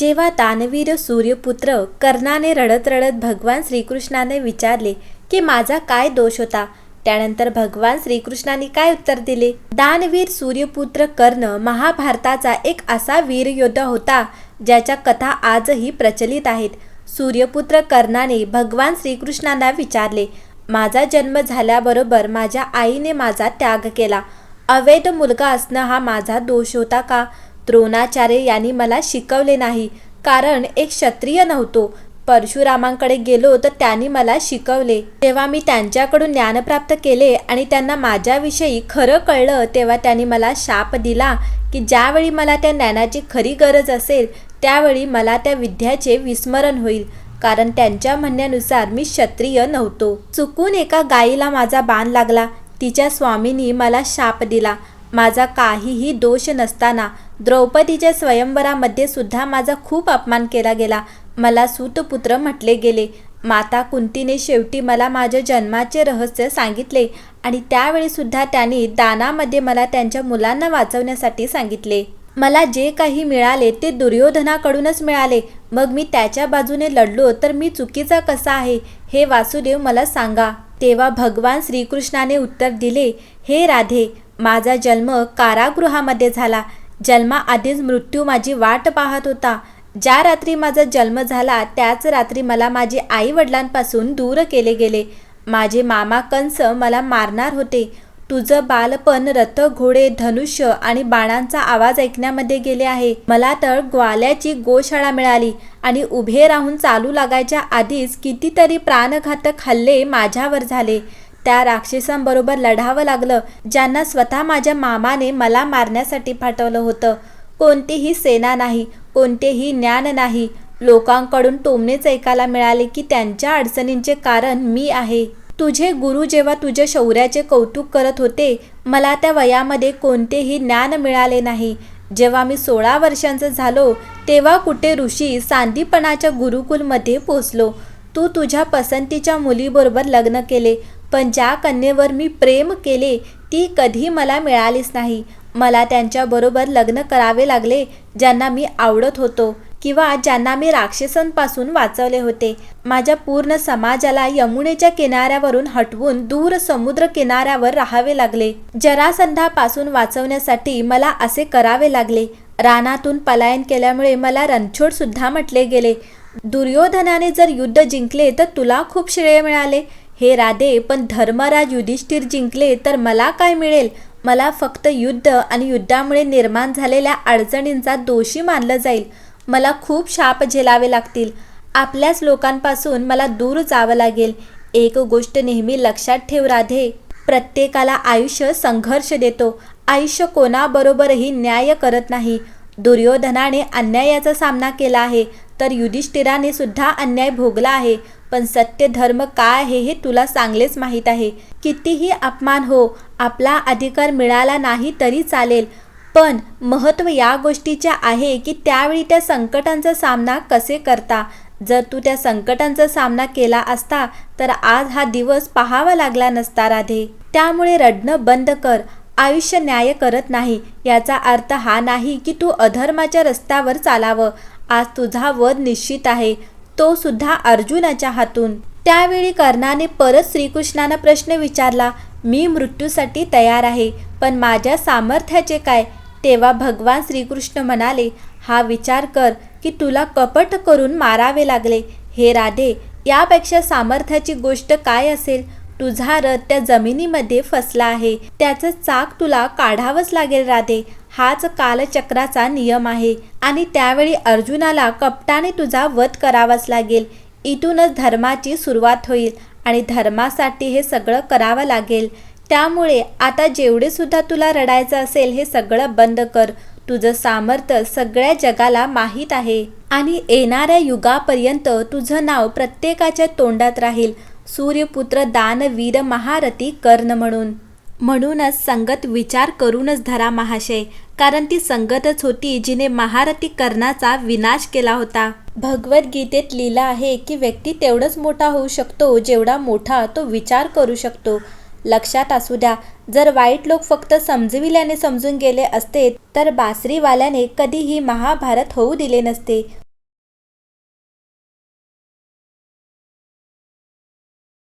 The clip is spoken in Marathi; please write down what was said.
जेव्हा दानवीर सूर्यपुत्र कर्णाने रडत रडत भगवान श्रीकृष्णाने विचारले की माझा काय दोष होता? त्यानंतर भगवान श्रीकृष्णाने काय उत्तर दिले? दानवीर सूर्यपुत्र कर्ण महाभारताचा एक असा वीर योद्धा होता ज्याच्या कथा आजही प्रचलित आहेत. सूर्यपुत्र कर्णाने भगवान श्रीकृष्णांना विचारले माझा जन्म झाल्याबरोबर माझ्या आईने माझा त्याग केला. अवैध मुलगा असणं हा माझा दोष होता का? द्रोणाचार्य यांनी मला शिकवले नाही. कारण एक क्षत्रिय नव्हतो. परशुरामांकडे गेलो तर त्यांनी मला शिकवले. तेव्हा मी त्यांच्याकडून ज्ञान प्राप्त केले आणि त्यांना माझ्याविषयी खरं कळलं तेव्हा त्यांनी मला शाप दिला की ज्यावेळी मला त्या ज्ञानाची खरी गरज असेल त्यावेळी मला त्या विद्याचे विस्मरण होईल. कारण त्यांच्या म्हणण्यानुसार मी क्षत्रिय नव्हतो. चुकून एका गायीला माझा बाण लागला. तिच्या स्वामींनी मला शाप दिला. माझा काहीही दोष नसताना द्रौपदीच्या स्वयंवरामध्ये सुद्धा माझा खूप अपमान केला गेला. मला सूतपुत्र म्हटले गेले. माता कुंतीने शेवटी मला माझ्या जन्माचे रहस्य सांगितले आणि त्यावेळीसुद्धा त्यांनी दानामध्ये मला त्यांच्या मुलांना वाचवण्यासाठी सांगितले. मला जे काही मिळाले ते दुर्योधनाकडूनच मिळाले. मग मी त्याच्या बाजूने लढलो तर मी चुकीचा कसा आहे हे वासुदेव मला सांगा. तेव्हा भगवान श्रीकृष्णाने उत्तर दिले हे राधे माझा जन्म कारागृहामध्ये झाला. जन्माआधीच मृत्यू माझी वाट पाहत होता. ज्या रात्री माझा जन्म झाला त्याच रात्री मला माझे आई वडिलांपासून दूर केले गेले. माझे मामा कंस मला मारणार होते. तुझं बालपण रथ घोडे धनुष्य आणि बाणांचा आवाज ऐकण्यामध्ये गेले आहे. मला तर ग्वाल्याची गोशाळा मिळाली आणि उभे राहून चालू लागायच्या आधीच कितीतरी प्राणघातक हल्ले माझ्यावर झाले. त्या राक्षसांबरोबर लढावं लागलं ज्यांना स्वतः माझ्या मामाने मला मारण्यासाठी पाठवलं होतं. कोणतीही सेना नाही कोणतेही ज्ञान नाही. लोकांकडून टोमणेच ऐकायला मिळाले की त्यांच्या अडचणींचे कारण मी आहे. तुझे गुरु जेव्हा तुझ्या शौर्याचे कौतुक करत होते मला त्या वयामध्ये कोणतेही ज्ञान मिळाले नाही. जेव्हा मी सोळा वर्षांचं झालो तेव्हा कुठे ऋषी सांदीपणाच्या गुरुकुलमध्ये पोचलो तू तुझ्या पसंतीच्या मुलीबरोबर लग्न केले पण ज्या कन्येवर मी प्रेम केले ती कधी मला मिळालीच नाही. मला त्यांच्याबरोबर लग्न करावे लागले ज्यांना मी आवडत होतो किंवा ज्यांना मी राक्षसांपासून वाचवले होते. माझ्या पूर्ण समाजाला यमुनेच्या किनाऱ्यावरून हटवून दूर समुद्र किनाऱ्यावर राहावे लागले. जरासंधापासून वाचवण्यासाठी मला असे करावे लागले. रानातून पलायन केल्यामुळे मला रणछोड सुद्धा म्हटले गेले. दुर्योधनाने जर युद्ध जिंकले तर तुला खूप श्रेय मिळाले. हे राधे पण धर्मराज युधिष्ठिर जिंकले तर मला काय मिळेल? मला फक्त युद्ध आणि युद्धामुळे निर्माण झालेल्या अडचणींचा दोषी मानलं जाईल. मला खूप शाप झेलावे लागतील. आपल्याच लोकांपासून मला दूर जावं लागेल. एक गोष्ट नेहमी लक्षात ठेव राधे प्रत्येकाला आयुष्य संघर्ष देतो. आयुष्य कोणाबरोबरही न्याय करत नाही. दुर्योधनाने अन्यायाचा सामना केला आहे तर युधिष्ठिराने सुद्धा अन्याय भोगला आहे. पण सत्य धर्म काय आहे हे तुला चांगलेच माहीत आहे. कितीही अपमान हो आपला अधिकार मिळाला नाही तरी चालेल. पण महत्त्व या गोष्टीचे आहे की त्यावेळी त्या संकटांचा सामना कसे करता. जर तू त्या संकटांचा सामना केला असता तर आज हा दिवस पाहावा लागला नसता राधे. त्यामुळे रडणं बंद कर. आयुष्य न्याय करत नाही. याचा अर्थ हा नाही की तू अधर्माच्या रस्त्यावर चालावं. आज तुझा वध निश्चित आहे. तो सुद्धा अर्जुनाच्या हातून. त्यावेळी कर्णाने परत श्रीकृष्णांना प्रश्न विचारला मी मृत्यूसाठी तयार आहे पण माझ्या सामर्थ्याचे काय तेव्हा भगवान श्रीकृष्ण म्हणाले हा विचार कर की तुला कपट करून मारावे लागले. हे राधे यापेक्षा सामर्थ्याची गोष्ट काय असेल? तुझा रथ त्या जमिनीमध्ये फसला आहे. त्याचं चाक तुला काढावंच लागेल राधे. हाच कालचक्राचा नियम आहे. आणि त्यावेळी अर्जुनाला कपटाने तुझा वध करावाच लागेल. इथूनच धर्माची सुरुवात होईल आणि धर्मासाठी हे सगळं करावं लागेल. त्यामुळे आता जेवढे सुद्धा तुला रडायचं असेल हे सगळं बंद कर. तुझं सामर्थ्य सगळ्या जगाला माहीत आहे. आणि येणाऱ्या युगापर्यंत तुझं नाव प्रत्येकाच्या तोंडात राहील. सूर्यपुत्र दानवीर महारथी कर्ण म्हणून. म्हणूनच संगत विचार करूनच धरा महाशय कारण ती संगतच होती जिने महारथी कर्णाचा विनाश केला होता. भगवद्गीतेत लिहिलं आहे की व्यक्ती तेवढंच मोठा होऊ शकतो जेवढा मोठा तो विचार करू शकतो. लक्षात असू द्या जर वाईट लोक फक्त समजविल्याने समजून गेले असते तर बासरीवाल्याने कधीही महाभारत होऊ दिले नसते.